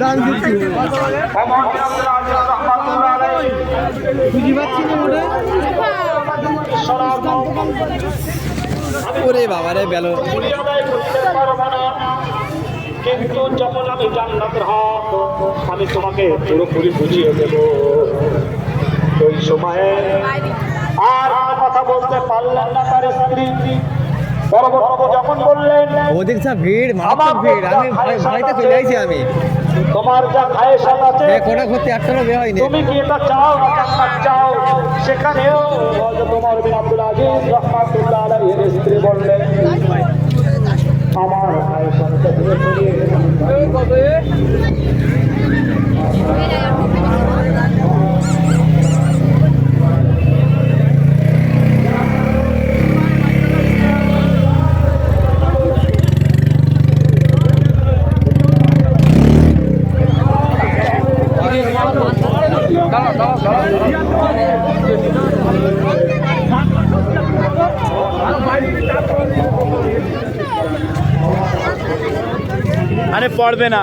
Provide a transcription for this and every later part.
ডান দিচ্ছি বুঝি পাচ্ছি না ওটা ওরে বাবা রে বেলো। কিন্তু যখন আমি জান্নাতের হক আমি তোমাকে পুরোপুরি বুঝিয়ে দেব। ওই সময়ে আর কথা বলতে পারলেন না তার স্ত্রী। যখন বললেন ওদের যা ভিড় মারাত্মক ভিড়। আমি ভয় ভয়তে চলে আইছি আমি। তোমার যা খায়েশাত আছে কোটা করতে বের হয়নি। তুমি কি এটা চাও চাও? সেখানেও ওমর বিন আব্দুল আজিজ রাহমাতুল্লাহ আলাইহির স্ত্রী বললেন আমার আরে পড়বে না।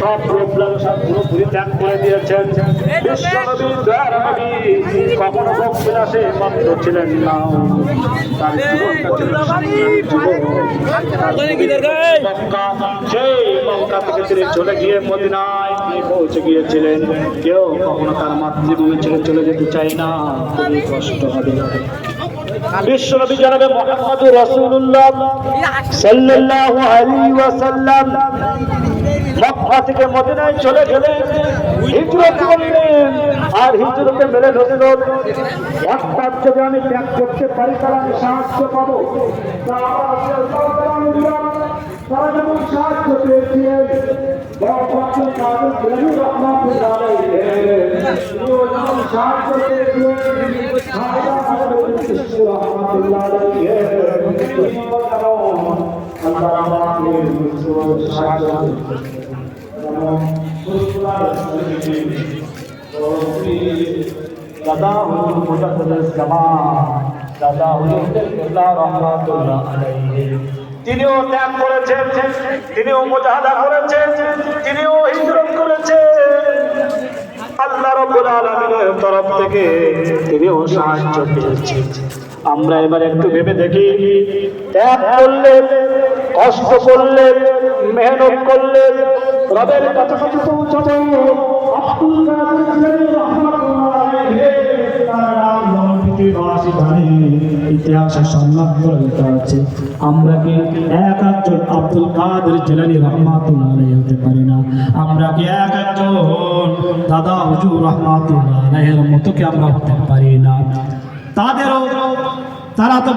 সব লোভ লালসা পুরোপুরি ত্যাগ করে দিয়েছেন। বিশ্বনবী দয়ার নবী কখনো ভোগ বিলাসে মত্ত ছিলেন না। তার সেই মক্কা থেকে তিনি চলে গিয়ে মদিনায় পৌঁছে গিয়েছিলেন। কেউ কখনো তার মাতৃভূমি ছেড়ে চলে যেতে চায় না। খুবই কষ্ট হবে। বিশ্বনবী জানাবে মোহাম্মদ রসুল্লাহ সাল্লাল্লাহু আলাইহি ওয়াসাল্লাম। মক্কা থেকে মদিনায় চলে গেলেন, হিজরত করলেন, আর হিজরতে মেলে ধরল অর্থাৎ যদি আমি ত্যাগ করতে পারি, তাহলে আমি সাহায্য পাবো। সাহায্য পেয়েছিলেন সাহায্য তিনিও ত্যাগ করেছেন, তিনিও মুজাহাদা করেছেন, তিনিও হিজরত করেছেন। আল্লাহ রাব্বুল আলামিনের তরফ থেকে তিনিও সাহায্য পেয়েছেন। আমরা এবার একটু ভেবে দেখি। ত্যাগ করলে, কষ্ট করলে, মেহনত করলে, রবের নাম ইতিহাসে আমরা কি এক একজন জেলানি হতে পারি না? আমরা কি এক দাদা হুজুর রহমাতুল্লাহ মতো কি আমরা হতে পারি না? তাদেরও তারা তো